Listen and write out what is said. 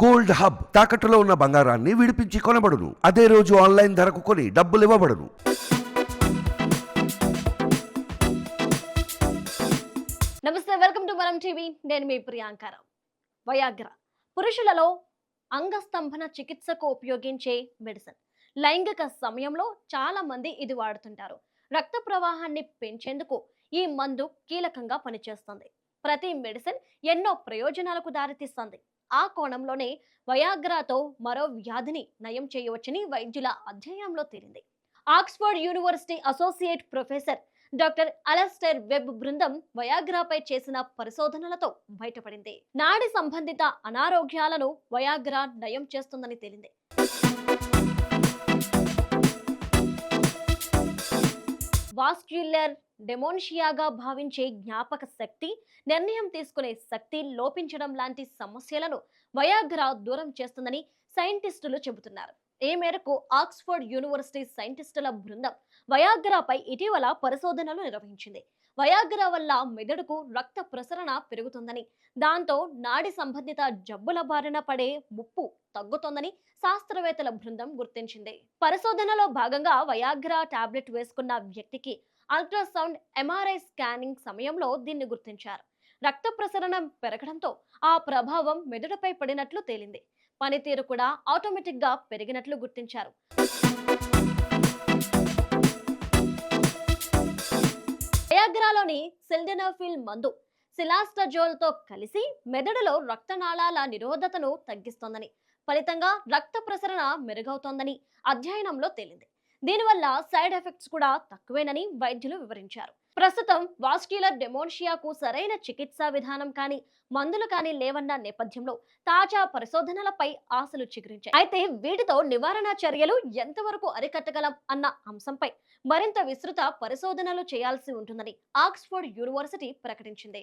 Gold hub తాకట్టులో ఉన్న బంగారాన్ని విడిపించి కొనబడును. అదే రోజు ఆన్లైన్ ధరకు కొని డబ్బులు ఇవ్వబడును. నమస్తే వెల్కమ్ టు మనం టీవీ. నేను మీ ప్రియాంకారావు వయాగ్ర. పురుషులలో అంగస్తంభన చికిత్సకు ఉపయోగించే మెడిసిన్. లైంగిక సమయంలో చాలా మంది ఇది వాడుతుంటారు. రక్త ప్రవాహాన్ని పెంచేందుకు ఈ మందు కీలకంగా పనిచేస్తుంది. ప్రతి మెడిసిన్ ఎన్నో ప్రయోజనాలకు దారితీస్తుంది. ఆ కోణంలోనే వయాగ్రాతో మరో వ్యాధిని నయం చేయవచ్చని వైద్యుల అధ్యయనంలో తేలింది. Oxford University associate professor doctor Alastair Webb బృందం వయాగ్రాపై చేసిన పరిశోధనలతో బయటపడింది. నాడి సంబంధిత అనారోగ్యాలను వయాగ్రా నయం చేస్తుందని తేలింది. వాస్క్యులర్ డెమోన్షియాగా భావించే జ్ఞాపక శక్తి నిర్ణయం తీసుకునే శక్తి లోపించడం లాంటి సమస్యలను వయాగ్రా దూరం చేస్తుందని సైంటిస్టులు చెబుతున్నారు. ఈ మేరకు ఆక్స్ఫర్డ్ యూనివర్సిటీ సైంటిస్టుల బృందం వయాగ్రాపై ఇటీవల పరిశోధనలు నిర్వహించింది. వయాగ్రా వల్ల మెదడుకు రక్త ప్రసరణ పెరుగుతుందని దాంతో నాడి సంబంధిత జబ్బుల బారిన పడే ముప్పు తగ్గుతోందని శాస్త్రవేత్తల బృందం గుర్తించింది. పరిశోధనలో భాగంగా వయాగ్రా టాబ్లెట్ వేసుకున్న వ్యక్తికి అల్ట్రాసౌండ్ ఎంఆర్ఐ స్కానింగ్ సమయంలో దీన్ని గుర్తించారు. రక్త ప్రసరణ పెరగడంతో ఆ ప్రభావం మెదడుపై పడినట్లు తేలింది. పనితీరు కూడా ఆటోమేటిక్గా పెరిగినట్లు గుర్తించారు. వయాగ్రాలోని సిల్డెనోఫిల్ మందు సిలాస్టజోల్తో కలిసి మెదడులో రక్తనాళాల నిరోధతను తగ్గిస్తోందని ఫలితంగా రక్త ప్రసరణ మెరుగవుతోందని అధ్యయనంలో తేలింది. దీనివల్ల సైడ్ ఎఫెక్ట్స్ కూడా తక్కువేనని వైద్యులు వివరించారు. ప్రస్తుతం వాస్క్యులర్ డెమోన్షియాకు సరైన చికిత్సా విధానం కానీ మందులు కానీ లేవన్న నేపథ్యంలో తాజా పరిశోధనలపై ఆశలు చిగురించాయి. అయితే వీటితో నివారణ చర్యలు ఎంతవరకు అరికట్టగలం అన్న అంశంపై మరింత విస్తృత పరిశోధనలు చేయాల్సి ఉంటుందని ఆక్స్ఫర్డ్ యూనివర్సిటీ ప్రకటించింది.